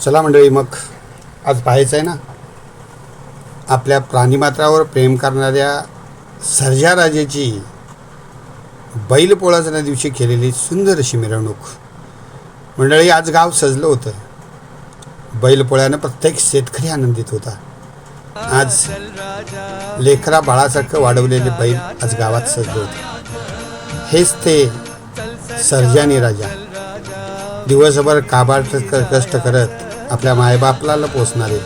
चला मंडळी मग आज पाहायचं आहे ना? आपल्या प्राणीमात्रावर प्रेम करणाऱ्या सर्जा राजेची बैलपोळाच्या दिवशी केलेली सुंदर अशी मिरवणूक. मंडळी आज गाव सजलं होतं. बैलपोळ्यानं प्रत्येक शेतकरी आनंदित होता. आज लेकरा बाळासारखं वाढवलेले बैल आज गावात सजले होते. हेच ते सर्जानी राजा. दिवसभर काबाड कष्ट करत आपल्या मायबापला पोचणारे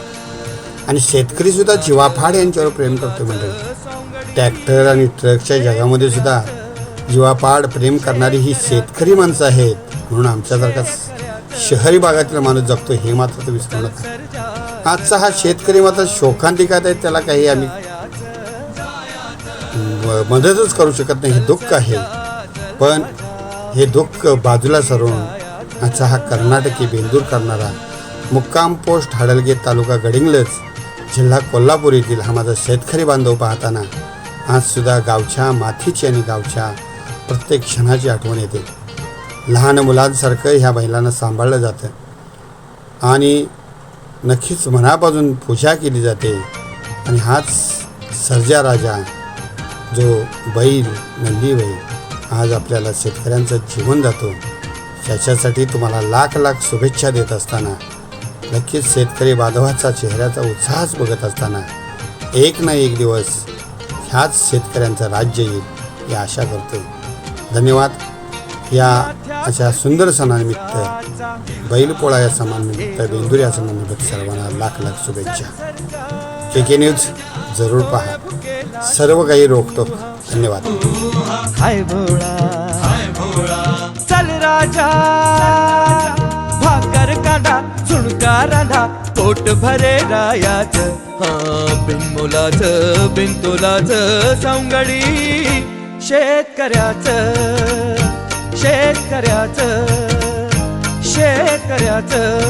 आणि शेतकरी सुद्धा जीवाफाड यांच्यावर प्रेम करतो मंडळी. ट्रॅक्टर आणि ट्रकच्या जगामध्ये सुद्धा जीवापाड प्रेम करणारी ही शेतकरी माणसं आहेत म्हणून आमच्यासारखा शहरी भागातील माणूस जगतो हे मात्र तर विसरू नका आजचा हा शेतकरी मात्र शोकांतिकात आहे त्याला काही आम्ही मदतच करू शकत नाही हे दुःख आहे. पण हे दुःख बाजूला सरून आजचा हा कर्नाटकी बेंदूर करणारा मुक्काम पोस्ट हडलगे तालुका गडिंगलज जिल्हा कोल्हापूर येथील हा माझा शेतकरी बांधव पाहताना आजसुद्धा गावच्या मातीची आणि गावच्या प्रत्येक क्षणाची आठवण येते. लहान मुलांसारखं ह्या बैलांना सांभाळलं जातं. आणि नक्कीच मनापासून पूजा केली जाते. आणि हाच सर्जा राजा जो बैल नंदी बैल आज आपल्याला शेतकऱ्यांचं जीवन जातो त्याच्यासाठी तुम्हाला लाख लाख शुभेच्छा देत असताना नक्कीच शेतकरी बांधवाचा चेहऱ्याचा उत्साहच बघत असताना एक ना एक दिवस ह्याच शेतकऱ्यांचं राज्य येईल ही आशा करते. धन्यवाद. या अशा सुंदर सणानिमित्त बैलपोळा या सणानिमित्त बेंदूर या सणानिमित्त सर्वांना लाख लाख शुभेच्छा. के के न्यूज जरूर पहा. सर्व काही रोखतो. धन्यवाद. राधा पोट भरे रायाच. हा बिन मुलाच बिन तुलाच सावंगडी. शेतकऱ्याच शेतकऱ्याच शेतकऱ्याच.